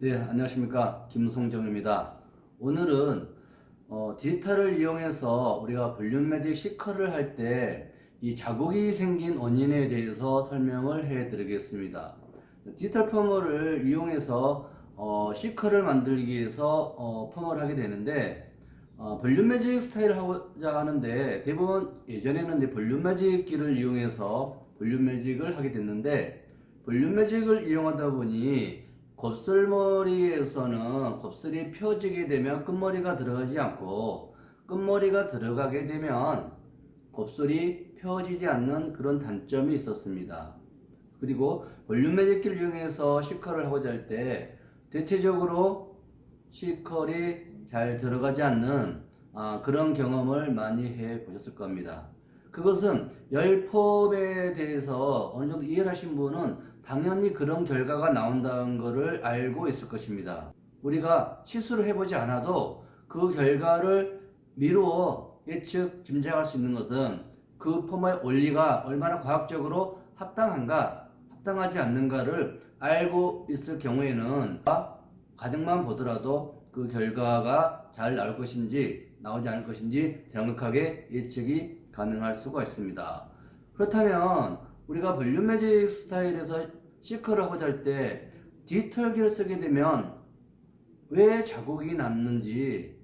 네, 안녕하십니까. 김송정입니다. 오늘은 어, 디지털을 이용해서 우리가 볼륨 매직 시커를 할 때 이 자국이 생긴 원인에 대해서 설명을 해 드리겠습니다. 디지털 펌어를 이용해서 어, 시커를 만들기 위해서 어, 펌어를 하게 되는데 어, 볼륨 매직 스타일을 하고자 하는데 대부분 예전에는 이제 볼륨 매직기를 이용해서 볼륨 매직을 하게 됐는데 볼륨 매직을 이용하다 보니 곱슬머리에서는 곱슬이 펴지게 되면 끝머리가 들어가지 않고 끝머리가 들어가게 되면 곱슬이 펴지지 않는 그런 단점이 있었습니다. 그리고 볼륨 매직기를 이용해서 시컬을 하고자 할 때 대체적으로 시컬이 잘 들어가지 않는 아, 그런 경험을 많이 해 보셨을 겁니다. 그것은 열폼에 대해서 어느 정도 이해를 하신 분은 당연히 그런 결과가 나온다는 것을 알고 있을 것입니다. 우리가 시술을 해보지 않아도 그 결과를 미루어 예측 짐작할 수 있는 것은 그 폼의 원리가 얼마나 과학적으로 합당한가, 합당하지 않는가를 알고 있을 경우에는 가정만 보더라도 그 결과가 잘 나올 것인지 나오지 않을 것인지 정확하게 예측이 가능할 수가 있습니다. 그렇다면 우리가 볼륨 매직 스타일에서 시커를 하고자 할때 디지털기를 쓰게 되면 왜 자국이 남는지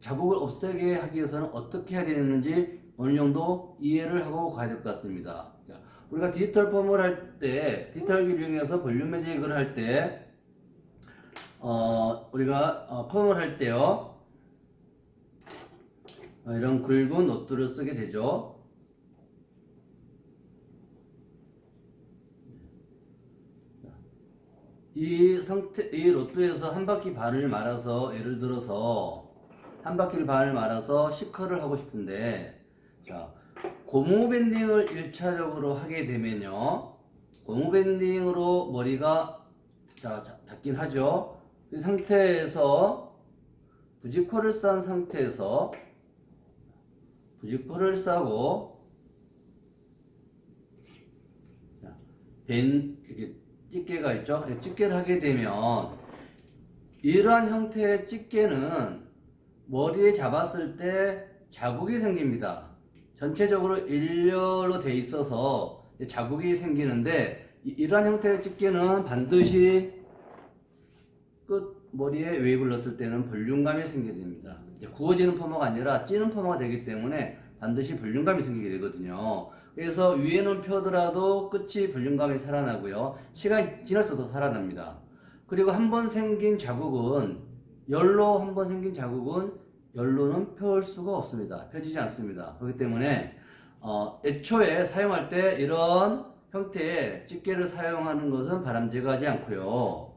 자국을 없애게 하기 위해서는 어떻게 해야 되는지 어느 정도 이해를 하고 가야 될 것 같습니다. 자, 우리가 디지털 펌을 할 때, 디지털기를 이용해서 볼륨 매직을 할 때, 어, 우리가 어, 펌을 할 때요, 어, 이런 굵은 노트를 쓰게 되죠. 이 상태, 이 로또에서 한 바퀴 반을 말아서, 예를 들어서, 한 바퀴를 반을 말아서 시커를 하고 싶은데, 자, 고무 밴딩을 1차적으로 하게 되면요, 고무 밴딩으로 머리가, 자, 자, 닿긴 하죠. 이 상태에서, 부직포를 싼 상태에서, 부직포를 싸고, 자, 밴, 집게가 있죠. 이 집게를 하게 되면 이러한 형태의 집게는 머리에 잡았을 때 자국이 생깁니다. 전체적으로 일렬로 돼 있어서 자국이 생기는데 이- 이러한 형태의 집게는 반드시 끝 머리에 웨이브를 넣었을 때는 볼륨감이 생기게 됩니다. 구워지는 펌어가 아니라 찌는 펌어가 되기 때문에 반드시 볼륨감이 생기게 되거든요. 그래서 위에는 펴더라도 끝이 볼륨감이 살아나고요. 시간이 지날수록 더 살아납니다. 그리고 한 번 생긴 자국은 열로 한 번 생긴 자국은 열로는 펴올 수가 없습니다. 펴지지 않습니다. 그렇기 때문에 어, 애초에 사용할 때 이런 형태의 집게를 사용하는 것은 바람직하 지 않고요.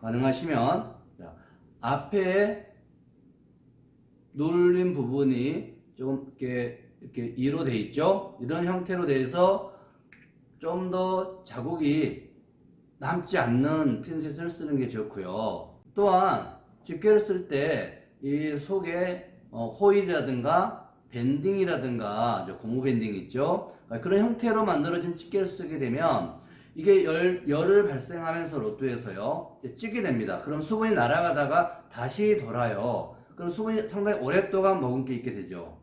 가능하시면 자, 앞에 눌린 부분이 조금 이렇게 이렇게 이로 돼 있죠. 이런 형태로 돼서 좀 더 자국이 남지 않는 핀셋을 쓰는 게 좋고요. 또한 집게를 쓸 때 이 속에 어, 호일이라든가 밴딩이라든가 고무 밴딩 있죠. 그런 형태로 만들어진 집게를 쓰게 되면 이게 열, 열을 발생하면서 로또에서요 찌게 됩니다. 그럼 수분이 날아가다가 다시 돌아요. 그럼 수분이 상당히 오랫동안 머금 게 있게 되죠.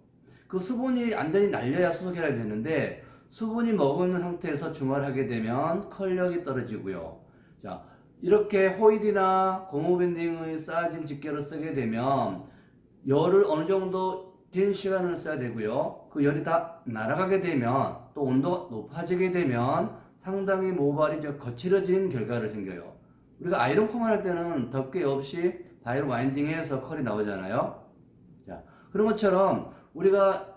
그 수분이 완전히 날려야 수소결합이 되는데 수분이 머금는 상태에서 중화하게 되면 컬력이 떨어지고요. 자, 이렇게 호일이나 고무밴딩의 쌓아진 집게를 쓰게 되면 열을 어느 정도 긴 시간을 써야 되고요. 그 열이 다 날아가게 되면 또 온도가 높아지게 되면 상당히 모발이 좀 거칠어진 결과를 생겨요. 우리가 아이론 펌을 할 때는 덮개 없이 바이로 와인딩해서 컬이 나오잖아요. 자, 그런 것처럼 우리가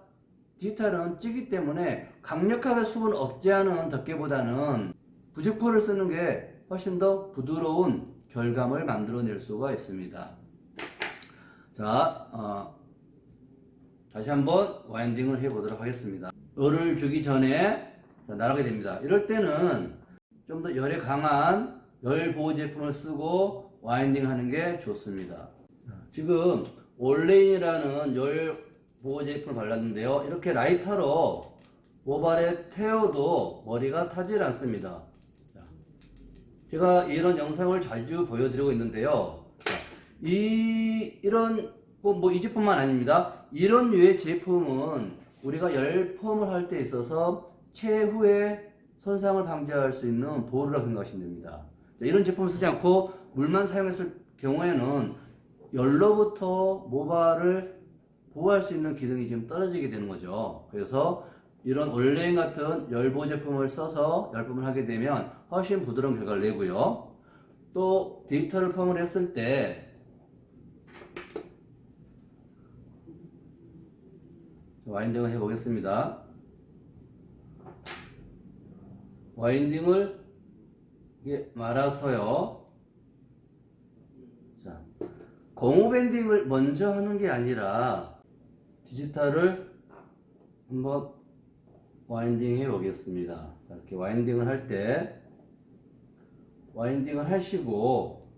디지털은 찌기 때문에 강력하게 수분 억제하는 덮개보다는 부직포를 쓰는 게 훨씬 더 부드러운 결감을 만들어낼 수가 있습니다. 자, 어, 다시 한번 와인딩을 해보도록 하겠습니다. 열을 주기 전에 자, 나가게 됩니다. 이럴 때는 좀 더 열에 강한 열 보호 제품을 쓰고 와인딩 하는 게 좋습니다. 지금 올레인이라는 열 보호 제품을 발랐는데요. 이렇게 라이터로 모발에 태워도 머리가 타질 않습니다. 자, 제가 이런 영상을 자주 보여드리고 있는데요. 자, 이 이런 뭐 이 제품만 아닙니다. 이런 류의 제품은 우리가 열펌을 할 때 있어서 최후의 손상을 방지할 수 있는 보루라고 생각하시면 됩니다. 자, 이런 제품을 쓰지 않고 물만 사용했을 경우에는 열로부터 모발을 보호할 수 있는 기능이 좀 떨어지게 되는 거죠. 그래서 이런 올레인 같은 열보 제품을 써서 열펌을 하게 되면 훨씬 부드러운 결과를 내고요. 또 디지털 펌을 했을 때 와인딩을 해보겠습니다. 와인딩을 말아서요. 자, 고무 밴딩을 먼저 하는 게 아니라 디지털을 한번 와인딩 해 보겠습니다. 자, 이렇게 와인딩을 할 때 와인딩을 하시고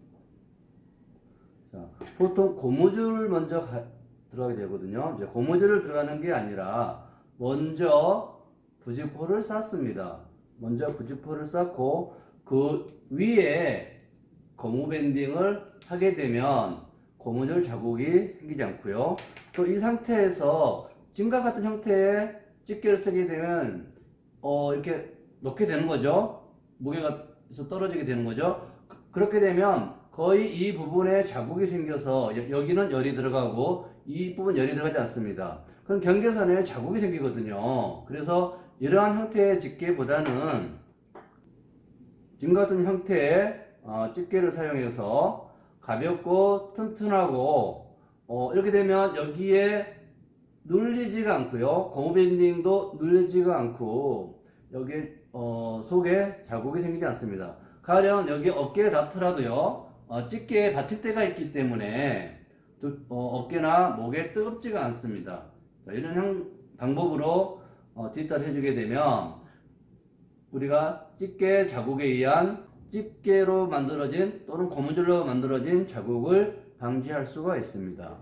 자, 보통 고무줄 먼저 가- 들어가게 되거든요. 이제 고무줄을 들어가는 게 아니라 먼저 부직포를 쌓습니다. 먼저 부직포를 쌓고 그 위에 고무 밴딩을 하게 되면 고무줄 자국이 생기지 않고요. 또 이 상태에서 지금과 같은 형태의 집게를 쓰게 되면 어 이렇게 놓게 되는 거죠. 무게가 서 떨어지게 되는 거죠. 그- 그렇게 되면 거의 이 부분에 자국이 생겨서 여- 여기는 열이 들어가고 이 부분 열이 들어가지 않습니다. 그럼 경계선에 자국이 생기거든요. 그래서 이러한 형태의 집게보다는 지금 같은 형태의 어, 집게를 사용해서 가볍고 튼튼하고 어, 이렇게 되면 여기에 눌리지가 않고요. 고무 밴딩도 눌리지가 않고 여기 어, 속에 자국이 생기지 않습니다. 가령 여기 어깨에 닿더라도요. 어, 집게에 받칠 때가 있기 때문에 또, 어, 어깨나 목에 뜨겁지가 않습니다. 자, 이런 형, 방법으로 어, 디지털 해주게 되면 우리가 집게 자국에 의한 집게로 만들어진 또는 고무줄로 만들어진 자국을 방지할 수가 있습니다.